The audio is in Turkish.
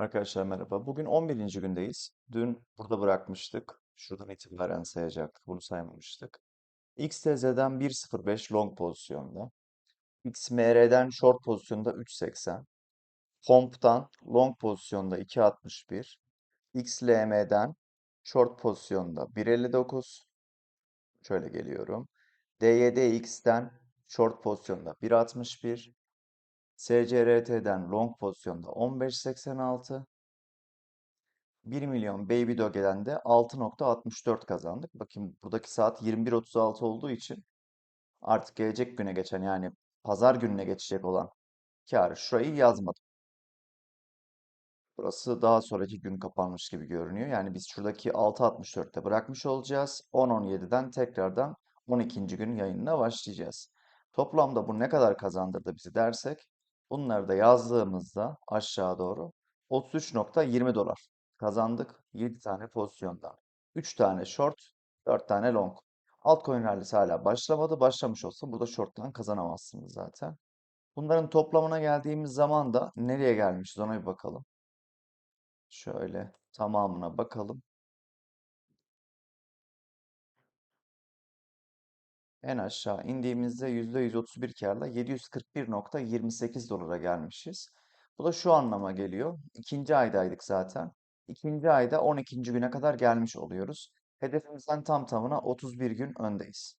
Arkadaşlar merhaba. Bugün 11. gündeyiz. Dün burada bırakmıştık. Şuradan itibaren sayacaktık. Bunu saymamıştık. XTZ'den 1.05 long pozisyonda. XMR'den short pozisyonda 3.80. Comp'tan long pozisyonda 2.61. XLM'den short pozisyonda 1.59. Şöyle geliyorum. DYDX'ten short pozisyonda 1.61. SCRT'den long pozisyonda 15.86. 1 milyon Baby Doge'den de 6.64 kazandık. Bakın buradaki saat 21.36 olduğu için artık gelecek güne geçen yani pazar gününe geçecek olan kârı şurayı yazmadım. Burası daha sonraki gün kapanmış gibi görünüyor. Yani biz şuradaki 6.64'te bırakmış olacağız. 10.17'den tekrardan 12. gün yayınına başlayacağız. Toplamda bu ne kadar kazandırdı bizi dersek bunları da yazdığımızda aşağı doğru 33.20 dolar kazandık 7 tane pozisyondan. 3 tane short, 4 tane long. Altcoin rallisi hala başlamadı. Başlamış olsa burada short'tan kazanamazsınız zaten. Bunların toplamına geldiğimiz zaman da nereye gelmişiz ona bir bakalım. Şöyle tamamına bakalım. En aşağı indiğimizde %131 kârla 741.28 dolara gelmişiz. Bu da şu anlama geliyor. İkinci aydaydık zaten. İkinci ayda 12. güne kadar gelmiş oluyoruz. Hedefimizden tam tamına 31 gün öndeyiz.